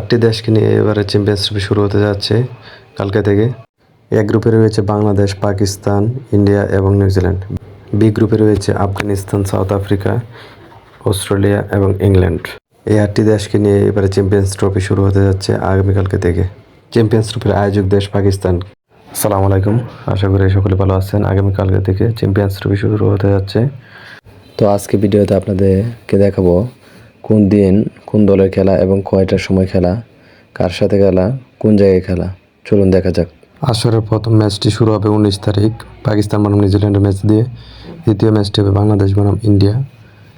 আটটি দেশকে নিয়ে এবারে চ্যাম্পিয়ন্স ট্রফি শুরু হতে যাচ্ছে কালকে থেকে। এক গ্রুপে রয়েছে বাংলাদেশ, পাকিস্তান, ইন্ডিয়া এবং নিউজিল্যান্ড বি গ্রুপে রয়েছে আফগানিস্তান, সাউথ আফ্রিকা, অস্ট্রেলিয়া এবং ইংল্যান্ড। এই আটটি দেশকে নিয়ে এবারে চ্যাম্পিয়ন্স ট্রফি শুরু হতে যাচ্ছে আগামীকালকে থেকে। চ্যাম্পিয়ন্স ট্রফির আয়োজক দেশ পাকিস্তান। আসসালামু আলাইকুম। আশা করি সকলে ভালো আছেন। আগামীকালকে থেকে চ্যাম্পিয়ন্স ট্রফি শুরু হতে যাচ্ছে। তো আজকে ভিডিওতে আপনাদেরকে দেখাবো কোন দিন কোন দলের খেলা এবং কয়টার সময় খেলা, কার সাথে খেলা, কোন জায়গায় খেলা, চলুন দেখা যাক। আসরের প্রথম ম্যাচটি শুরু হবে উনিশ তারিখ, পাকিস্তান বনাম নিউজিল্যান্ডের ম্যাচ দিয়ে। দ্বিতীয় ম্যাচটি হবে বাংলাদেশ বনাম ইন্ডিয়া।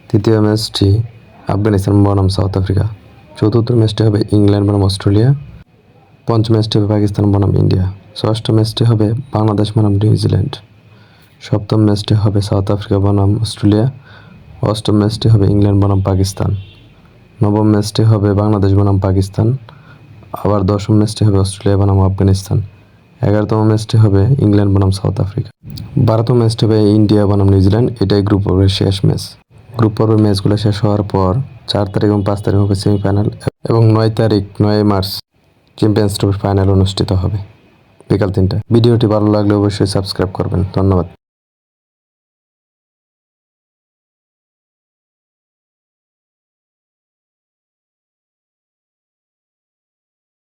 তৃতীয় ম্যাচটি আফগানিস্তান বনাম সাউথ আফ্রিকা। চতুর্থ ম্যাচটি হবে ইংল্যান্ড বনাম অস্ট্রেলিয়া। পঞ্চম ম্যাচটি হবে পাকিস্তান বনাম ইন্ডিয়া। ষষ্ঠ ম্যাচটি হবে বাংলাদেশ বনাম নিউজিল্যান্ড। সপ্তম ম্যাচটি হবে সাউথ আফ্রিকা বনাম অস্ট্রেলিয়া। অষ্টম ম্যাচটি হবে ইংল্যান্ড বনাম পাকিস্তান। নবম ম্যাচটি হবে বাংলাদেশ বনাম পাকিস্তান। আবার দশম ম্যাচটি হবে অস্ট্রেলিয়া বনাম আফগানিস্তান। এগারোতম ম্যাচটি হবে ইংল্যান্ড বনাম সাউথ আফ্রিকা। বারোতম ম্যাচটি হবে ইন্ডিয়া বনাম নিউজিল্যান্ড। এটাই গ্রুপ পর্বের শেষ ম্যাচ। গ্রুপ পর্বের ম্যাচগুলো শেষ হওয়ার পর চার তারিখ এবং পাঁচ তারিখ হবে সেমিফাইনাল এবং নয় তারিখ, নয় মার্চ চ্যাম্পিয়ন্স ট্রফির ফাইনাল অনুষ্ঠিত হবে। বিকাল তিনটায়। ভিডিওটি ভালো লাগলে অবশ্যই সাবস্ক্রাইব করবেন। ধন্যবাদ।